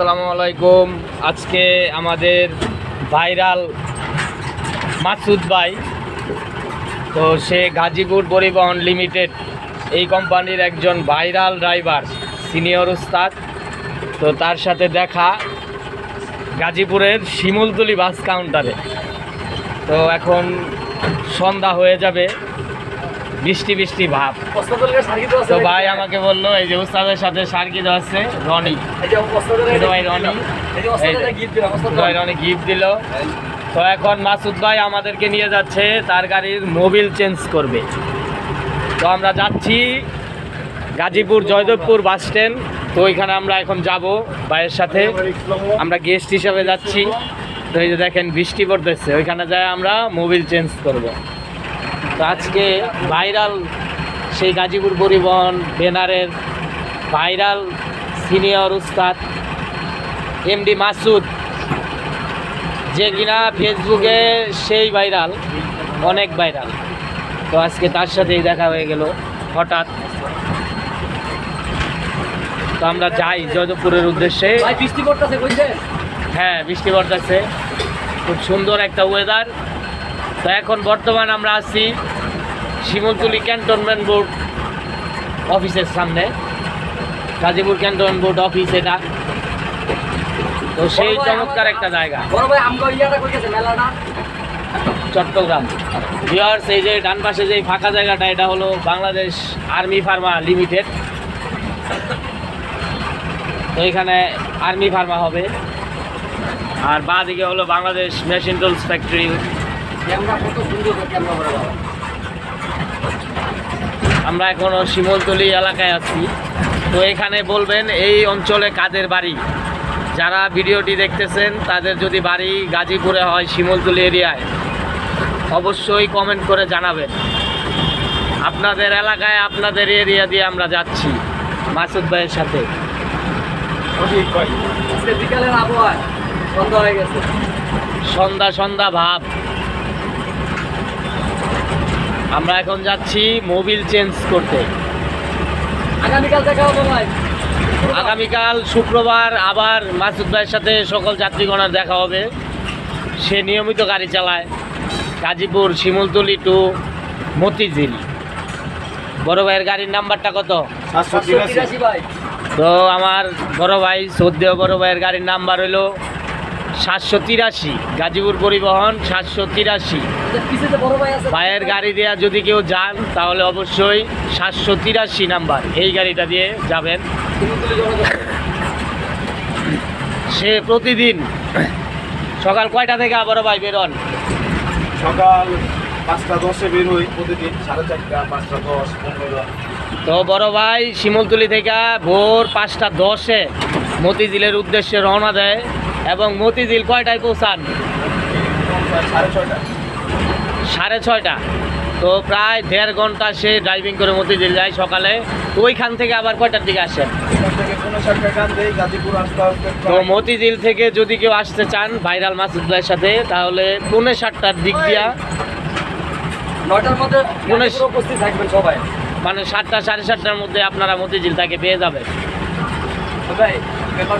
আসসালামু আলাইকুম। আজকে আমাদের ভাইরাল মাসুদ ভাই, তো সে গাজীপুর পরিবহন লিমিটেড, এই কোম্পানির একজন ভাইরাল ড্রাইভার, সিনিয়র উস্তাদ। তো তার সাথে দেখা গাজীপুরের শিমুলতলি বাস কাউন্টারে। তো এখন সন্ধ্যা হয়ে যাবে। বৃষ্টি বৃষ্টি ভাব। তো ভাই আমাকে বলল এই যে উস্তাদের সাথে সার্কিট আছে? রনি। ভাই রনি ভাই রনি গিফট দিল। তো এখন মাসুদ ভাই আমাদেরকে নিয়ে যাচ্ছে তার গাড়ির মোবিল চেঞ্জ করবে। তো আমরা যাচ্ছি গাজীপুর জয়দেবপুর বাস স্ট্যান্ড তো ওইখানে আমরা এখন যাব ভাইয়ের সাথে। আমরা গেস্ট হিসাবে যাচ্ছি। তো এই যে দেখেন বৃষ্টি পড়তেছে ওইখানে যায় আমরা মোবিল চেঞ্জ করব। তো আজকে ভাইরাল সেই গাজীপুর পরিবহন ব্যানারের ভাইরাল সিনিয়র উস্তাদ এমডি মাসুদ যে কিনা ফেসবুকে সেই ভাইরাল অনেক ভাইরাল। তো আজকে তার সাথেই দেখা হয়ে গেল হঠাৎ। তো আমরা যাই জয়দেবপুরের উদ্দেশ্যে। বৃষ্টি পড়তেছে হ্যাঁ বৃষ্টি পড়তেছে। খুব সুন্দর একটা ওয়েদার তো এখন বর্তমান আমরা আছি শিমুলতুলি ক্যান্টনমেন্ট বোর্ড অফিসের সামনে। গাজীপুর ক্যান্টনমেন্ট বোর্ড অফিস এটা। তো সেই চমৎকার একটা জায়গা। চট্টগ্রাম। ভিওয়ার্স এই যে ডান পাশে যে ফাঁকা জায়গাটা এটা হলো বাংলাদেশ আর্মি ফার্মা লিমিটেড। তো এখানে আর্মি ফার্মা হবে। আর বাঁ দিকে হলো Bangladesh machine tools factory. Camera কত সুন্দর ক্যামেরা বড় আমরা এখনও শিমলতলি এলাকায় আছি। তো এখানে বলবেন এই অঞ্চলে কাদের বাড়ি? যারা ভিডিওটি দেখতেছেন তাদের যদি বাড়ি গাজীপুরে হয় শিমলতলি এরিয়ায় অবশ্যই কমেন্ট করে জানাবেন। আপনাদের এলাকায় আপনাদের এরিয়া দিয়ে আমরা যাচ্ছি মাসুদ ভাইয়ের সাথে। বিকালের আবহাওয়া বন্ধ হয়ে গেছে। সন্ধ্যা সন্ধ্যা ভাব। আমরা এখন যাচ্ছি মোবিল চেঞ্জ করতে। আগামীকাল দেখা হবে ভাই। আগামীকাল শুক্রবার আবার মাসুদ ভাইয়ের সাথে সকল যাত্রীগণের দেখা হবে। সে নিয়মিত গাড়ি চালায়। গাজীপুর শিমুলতলি টু মতিঝিল। বড় ভাইয়ের গাড়ির নাম্বারটা কত? তো আমার বড় ভাই সৌদ্দেও বড় ভাইয়ের গাড়ির নাম্বার হলো সাতশো তিরাশি গাজীপুর পরিবহন সাতশো তিরাশি। ভাইয়ের গাড়ি দেওয়া যদি কেউ যান তাহলে অবশ্যই সাতশো তিরাশি নাম্বার। এই গাড়িটা দিয়ে যাবেন। সে প্রতিদিন সকাল কয়টা থেকে আবারও ভাই বেরোন সকাল পাঁচটা দশে বের হই প্রতিদিন সাড়ে চারটা পাঁচটা দশ পনেরো। তো বড় ভাই শিমুলতলি থেকে ভোর পাঁচটা দশে মতিঝিলের উদ্দেশ্যে রওনা দেয়। এবং মতিঝিল কয়টায় পৌঁছান? সাড়ে ছয়টা। তো প্রায় দেড় ঘণ্টা সে ড্রাইভিং করে মতিঝিল যায় সকালে। তো ওইখান থেকে আবার কয়টার দিকে আসেন? তো মতিঝিল থেকে যদি কেউ আসতে চান ভাইরাল মাসুদুল্লাহের সাথে তাহলে পৌনে সাতটার দিক দিয়া মধ্যে উপস্থিত থাকবেন সবাই। মানে সাতটা সাড়ে সাতটার মধ্যে আপনারা মতিঝিল তাকে পেয়ে যাবেন। ভাই ব্যাপার